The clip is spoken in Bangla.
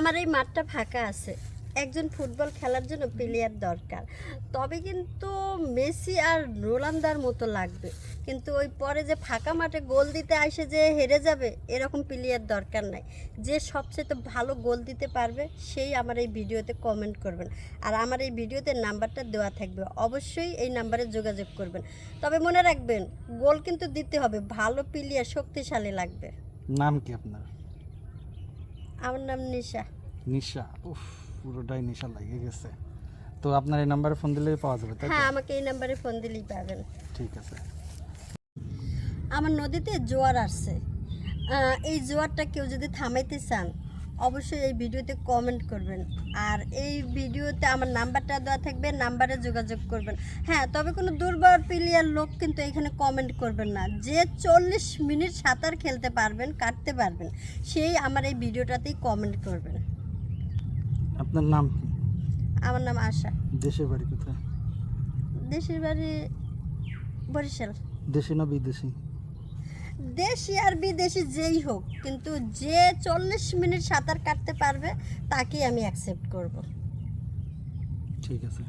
আমার এই মাঠটা ফাঁকা আছে। একজন ফুটবল খেলার জন্য প্লেয়ার দরকার। তবে কিন্তু মেসি আর রোলান্দার মতো লাগবে। কিন্তু ওই পরে যে ফাঁকা মাঠে গোল দিতে আসে যে হেরে যাবে, এরকম প্লেয়ার দরকার নাই। যে সবচেয়ে ভালো গোল দিতে পারবে, সেই আমার এই ভিডিওতে কমেন্ট করবেন। আর আমার এই ভিডিওতে নাম্বারটা দেওয়া থাকবে। অবশ্যই এই নাম্বারে যোগাযোগ করবেন। তবে মনে রাখবেন, গোল কিন্তু দিতে হবে। ভালো প্লেয়ার শক্তিশালী লাগবে। নাম কি আপনার? আমার নাম নিশা। নিশা? উফ পুরোটাই নিশা লাগে গেছে। তো আপনার এই নাম্বারে ফোন দিলেই পাওয়া যাবে তাই হ্যাঁ আমাকে এই নাম্বারে ফোন দিলেই পাবেন। ঠিক আছে। আমার নদীতে জোয়ার আসছে। এই জোয়ারটা কেউ যদি থামাইতে চান অবশ্যই এই ভিডিওতে কমেন্ট করবেন। আর এই ভিডিওতে আমার নাম্বারটা দেওয়া থাকবে নাম্বারে যোগাযোগ করবেন। হ্যাঁ তবে কোনো দুর্বল প্লেয়ার লোক কিন্তু এখানে কমেন্ট করবেন না। যে চল্লিশ মিনিট সাঁতার খেলতে পারবেন কাটতে পারবেন সেই আমার এই ভিডিওটাতেই কমেন্ট করবেন। আপনার নাম কি? আমার নাম আশা। দেশের বাড়ি কোথায়? দেশের বাড়ি বরিশাল। দেশি না বিদেশি? দেশি আর বিদেশি যেই হোক, কিন্তু যে চল্লিশ মিনিট সাঁতার কাটতে পারবে, তাকেই আমি অ্যাকসেপ্ট করব। ঠিক আছে।